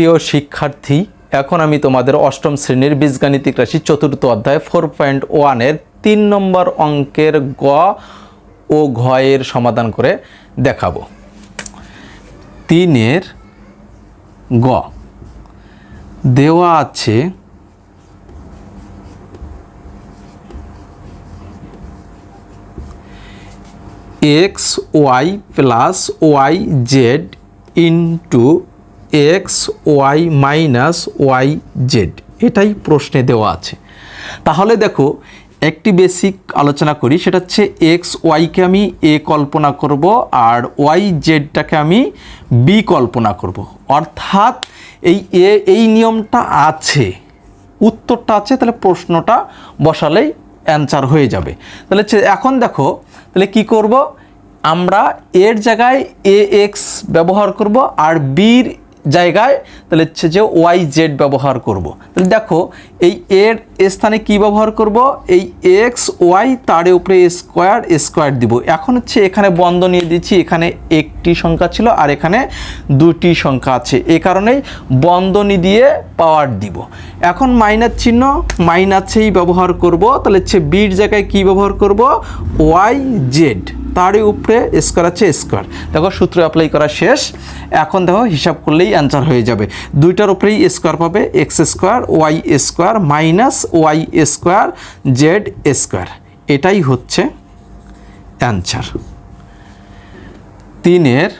প্রিয় শিক্ষার্থী, এখন আমি তোমাদের অষ্টম শ্রেণির বীজগাণিতিক রাশি চতুর্থ অধ্যায় ফোর পয়েন্ট ওয়ানের তিন নম্বর অঙ্কের গ ও ঘ এর সমাধান করে দেখাবো। তিনের গ। দেওয়া আছে X Y plus Y Z into X Y minus Y Z. এটাই প্রশ্নে দেওয়া আছে। তাহলে দেখো, একটি বেসিক আলোচনা করি, সেটা হচ্ছে এক্স ওয়াইকে আমি এ কল্পনা করব আর ওয়াই জেডটাকে আমি বি কল্পনা করব। অর্থাৎ এই এ, এই নিয়মটা আছে। উত্তরটা আছে, তাহলে প্রশ্নটা বসালেই অ্যান্সার হয়ে যাবে। তাহলে এখন দেখো, তাহলে কি করব? আমরা এর জায়গায় এ এক্স ব্যবহার করব আর বির জায়গায়, তাহলে হচ্ছে যে ওয়াই জেড ব্যবহার করব। তাহলে দেখো, এই এর স্থানে কি ব্যবহার করব? এই এক্স ওয়াই তার উপরে স্কোয়ার স্কোয়ার দিব। এখন হচ্ছে এখানে বন্ধ নিয়ে দিচ্ছি, এখানে একটি সংখ্যা ছিল আর এখানে দুটি সংখ্যা আছে। এ কারণেই বন্ধনী দিয়ে পাওয়ার দিব। এখন মাইনার চিহ্ন মাইনার মাইনাসেই ব্যবহার করব। তাহলে হচ্ছে বির জায়গায় কি ব্যবহার করব? ওয়াই জেড তারই উপরে স্কোয়ার আছে স্কোয়ার দেখো সূত্র অ্যাপ্লাই করা শেষ। এখন দেখো হিসাব করলেই অ্যান্সার হয়ে যাবে। দুইটার উপরেই স্কোয়ার পাবে X square Y square minus Y square Z square এটাই হচ্ছে অ্যান্সার তিনের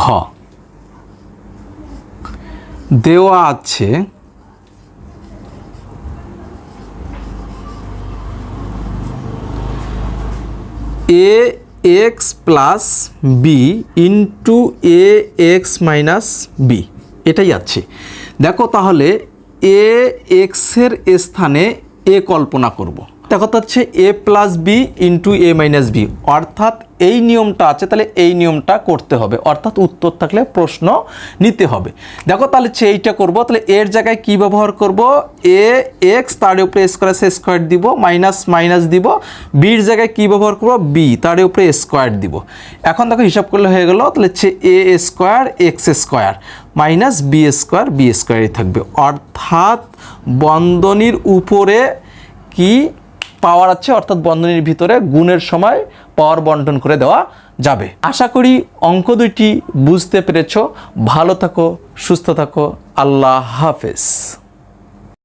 ঘ। দেওয়া আছে A X plus B into A X minus B এটাই আছে। দেখো তাহলে এ এক্সের স্থানে এ কল্পনা করব। দেখো তো হচ্ছে A plus B into A minus B অর্থাৎ এই নিয়মটা আছে, তাহলে এই নিয়মটা করতে হবে। অর্থাৎ উত্তর থাকলে প্রশ্ন নিতে হবে। দেখো, তাহলে এইটা করব, তাহলে এর জায়গায় কি ব্যবহার করব? এ, এক্স, তার উপরে স্কোয়ার সে স্কোয়ার দিব মাইনাস মাইনাস দিব। বির জায়গায় কি ব্যবহার করব? বি তার উপরে স্কোয়ার দিব। এখন দেখো, হিসাব করলে হয়ে গেল, তাহলে হচ্ছে A square X square minus B square B স্কোয়ারই থাকবে। অর্থাৎ বন্ধনীর উপরে কি পাওয়ার আছে, অর্থাৎ বন্ধনীর ভিতরে গুণের সময় পাওয়ার বন্টন করে দেওয়া যাবে। আশা করি অঙ্ক দুইটি বুঝতে পেরেছ। ভালো থাকো, সুস্থ থাকো। আল্লাহ হাফেজ।